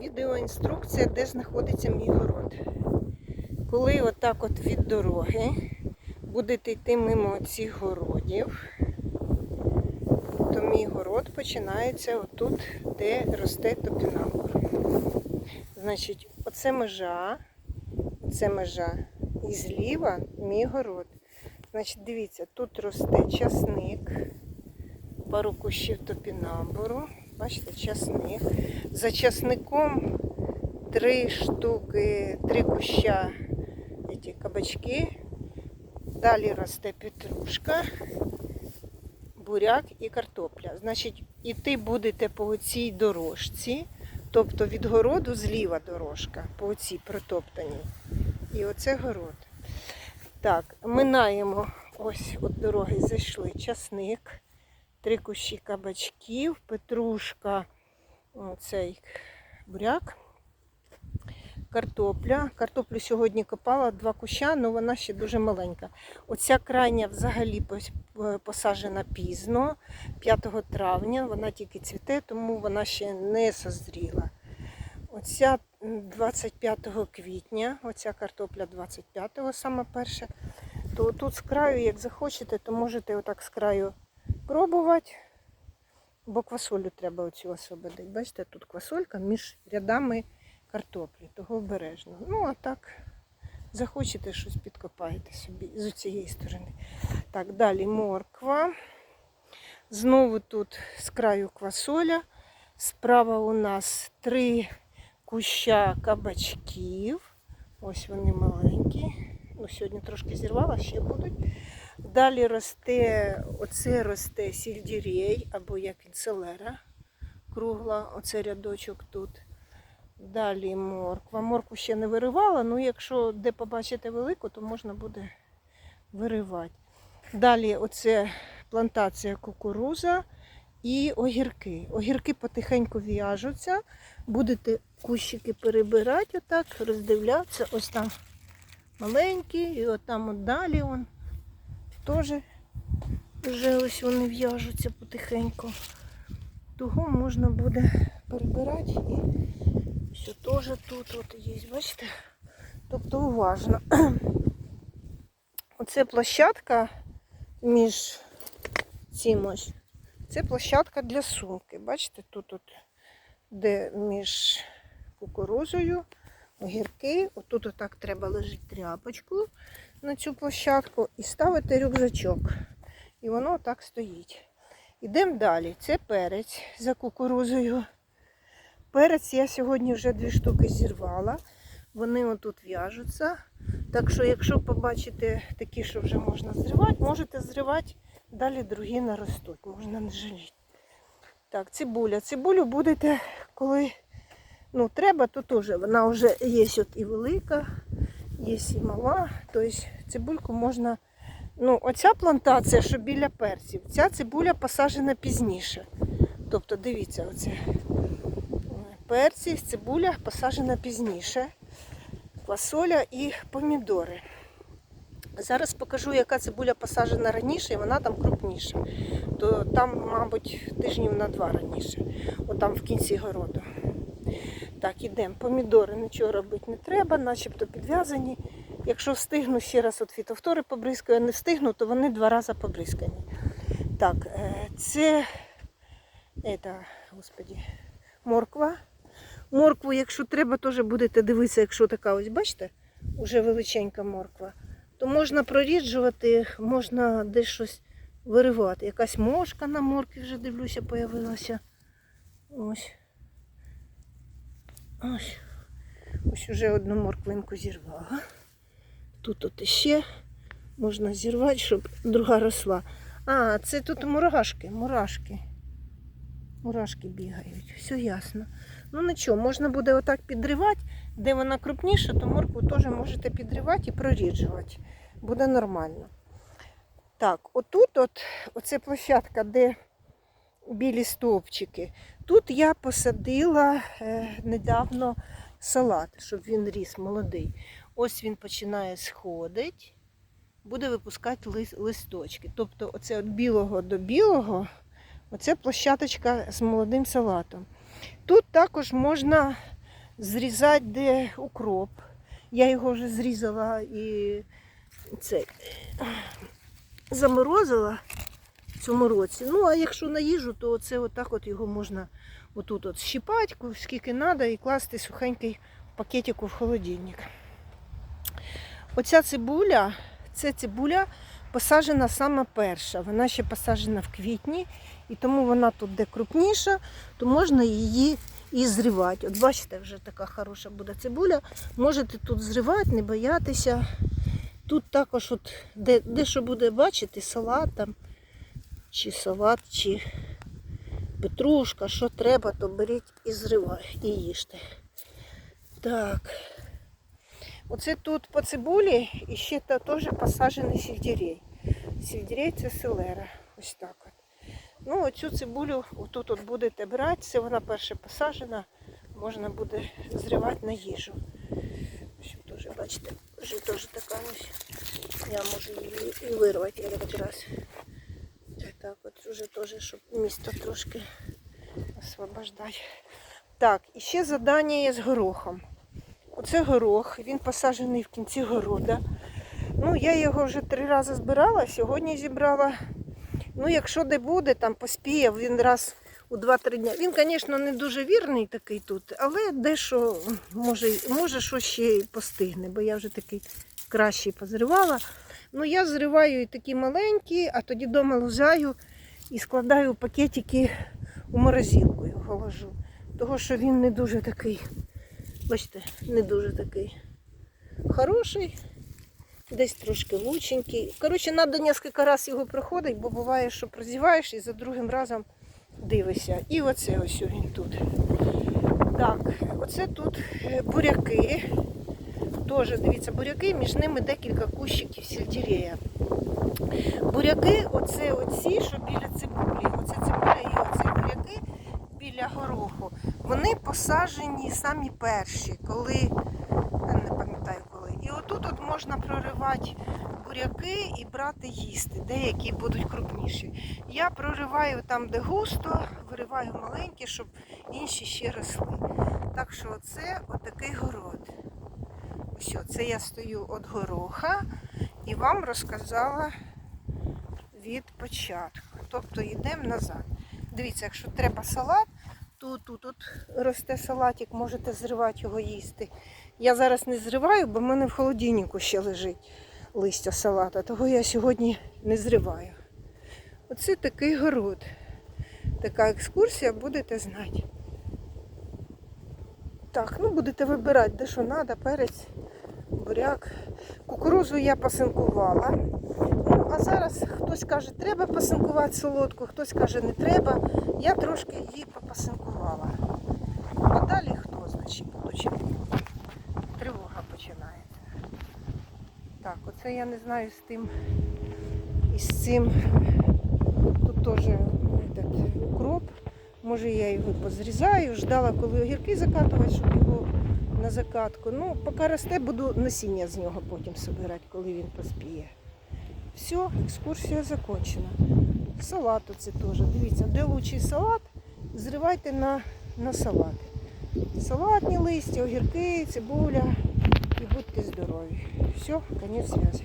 Відеоінструкція, де знаходиться мій город. Коли отак от від дороги будете йти мимо цих городів, то мій город починається отут, де росте топінамбур. Значить, оце межа, оце межа. І зліва мій город. Значить, дивіться, тут росте часник, пару кущів топінамбуру. Бачите, часник. За часником три штуки, три куща ці кабачки. Далі росте петрушка, буряк і картопля. Значить, іти будете по цій дорожці, тобто від городу зліва дорожка, по цій протоптаній. І оце город. Так, минаємо ось от дороги зайшли часник, три кущі кабачків, петрушка, цей буряк, картопля. Картоплю сьогодні копала два куща, але вона ще дуже маленька. Оця крайня взагалі е, посаджена пізно, 5 травня, вона тільки цвіте, тому вона ще не созріла. Оця 25 квітня, оця картопля 25-го, саме перша. То тут з краю, як захочете, то можете отак з краю пробувати. Бо квасолю треба оцю освободити. Бачите, тут квасолька між рядами картоплі, того обережно. Ну, а так захочете щось підкопаєте собі з цієї сторони. Так, далі морква. Знову тут з краю квасоля. Справа у нас три куща кабачків. Ось вони маленькі. Ну, сьогодні трошки зірвала, ще будуть. Далі росте, оце росте сільдірей, або як він селера кругла, оце рядочок тут. Далі морква. Моркву ще не виривала, ну якщо де побачите велику, то можна буде виривати. Далі оце плантація кукуруза і огірки. Огірки потихеньку в'яжуться. Будете кущики перебирати, отак, роздивлятися. Ось там маленькі, і от там от далі он теж вже ось вони в'яжуться потихеньку. Того можна буде перебирати і все теж тут от є, бачите? Тобто уважно. Оце площадка між цим ось. Це площадка для сумки. Бачите, тут от, де між кукурузою, огірки. Отут отак треба лежить тряпочку на цю площадку і ставити рюкзачок. І воно так стоїть. Ідемо далі. Це перець за кукурузою. Перець я сьогодні вже дві штуки зірвала. Вони отут в'яжуться. Так що, якщо побачите такі, що вже можна зривати, можете зривати, далі другі наростуть, можна не жаліти. Так, цибуля. Цибулю будете, коли ну, треба, то теж вона вже є от і велика, є і мала. Тобто цибульку можна. Ну, оця плантація, що біля перців, ця цибуля посаджена пізніше. Тобто, дивіться, оце перці, цибуля посаджена пізніше, квасоля і помідори. Зараз покажу, яка цибуля посаджена раніше, і вона там крупніша. То там, мабуть, тижнів на два раніше, отам в кінці городу. Так, ідемо. Помідори нічого робити не треба, начебто підв'язані. Якщо встигну ще раз от фітофтори побризкаю, а не встигну, то вони два рази побризкані. Так, е, це, это, господі, морква. Моркву, якщо треба, теж будете дивитися, якщо така ось, бачите, уже величенька морква, то можна проріджувати, можна десь щось виривати. Якась мошка на моркві вже дивлюся, появилася. Ось. Ось. Ось уже одну морквинку зірвала. Тут от іще можна зірвати, щоб друга росла. А, це тут мурашки, мурашки. Мурашки бігають. Все ясно. Ну нічого, можна буде отак підривати. Де вона крупніша, то моркву теж можете підривати і проріджувати. Буде нормально. Так, отут от, оце площадка, де білі стовпчики. Тут я посадила е, недавно салат, щоб він ріс молодий. Ось він починає сходити, буде випускати лис- листочки. Тобто, оце від білого до білого, оце площадочка з молодим салатом. Тут також можна зрізати, де укроп. Я його вже зрізала і це, заморозила в цьому році. Ну, а якщо на їжу, то це отак от його можна отут от щипати, скільки треба, і класти сухенький пакетику в холодильник. Оця цибуля, це цибуля посаджена саме перша. Вона ще посаджена в квітні, і тому вона тут де крупніша, то можна її і зривати. От бачите, вже така хороша буде цибуля. Можете тут зривати, не боятися. Тут також, от, де, де що буде бачити, салат там, чи салат, чи петрушка, що треба, то беріть і зривайте, і їжте. Так. Оце тут по цибулі і ще теж посаджений сельдерей. Сельдерей це селера. Ось так от. Ну, оцю цибулю отут от будете брати, це вона перша посаджена, можна буде зривати на їжу. Теж, бачите, вже теж така ось. Я можу її і вирвати якраз. Так от вже теж, щоб місто трошки освобождати. Так, і ще задання є з горохом. Оце горох, він посаджений в кінці города. Ну, я його вже три рази збирала, сьогодні зібрала. Ну, якщо де буде, там поспіє, він раз у 2-3 дня. Він, звісно, не дуже вірний такий тут, але дещо може, може що ще постигне, бо я вже такий кращий позривала. Ну, я зриваю і такі маленькі, а тоді вдома лузаю і складаю пакетики у морозилку його ложу. Того, що він не дуже такий, бачите, не дуже такий хороший, десь трошки лученький. Коротше, треба кілька разів його проходити, бо буває, що прозіваєш і за другим разом дивишся. І оце ось він тут. Так, оце тут буряки. Теж, дивіться, буряки, між ними декілька кущиків сельдерея. Буряки, оце оці, що біля цибулі, оце цибуля і оце буряки біля гороху, вони посаджені самі перші, коли, не пам'ятаю коли. І отут от можна проривати буряки і брати їсти, деякі будуть крупніші. Я прориваю там, де густо, вириваю маленькі, щоб інші ще росли. Так що це отакий город. Ось це я стою від гороха і вам розказала від початку. Тобто йдемо назад. Дивіться, якщо треба салат, то тут от росте салатик, можете зривати його їсти. Я зараз не зриваю, бо в мене в холодильнику ще лежить листя салата, того я сьогодні не зриваю. Оце такий город. Така екскурсія, будете знати. Так, ну будете вибирати, де що треба, перець, буряк. Кукурузу я пасинкувала. Ну, а зараз хтось каже, треба пасинкувати солодку, хтось каже, не треба. Я трошки її попасинкувала. А далі хто, значить, будучи. Тривога починається. Так, оце я не знаю з тим. І з цим. Тут теж укроп. Може я його позрізаю, ждала, коли огірки закатувати, щоб його на закатку. Ну, поки росте, буду насіння з нього потім збирати, коли він поспіє. Все, екскурсія закінчена. Салат оце теж. Дивіться, де лучший салат, зривайте на, на салат. Салатні листя, огірки, цибуля і будьте здорові. Все, кінець зв'язку.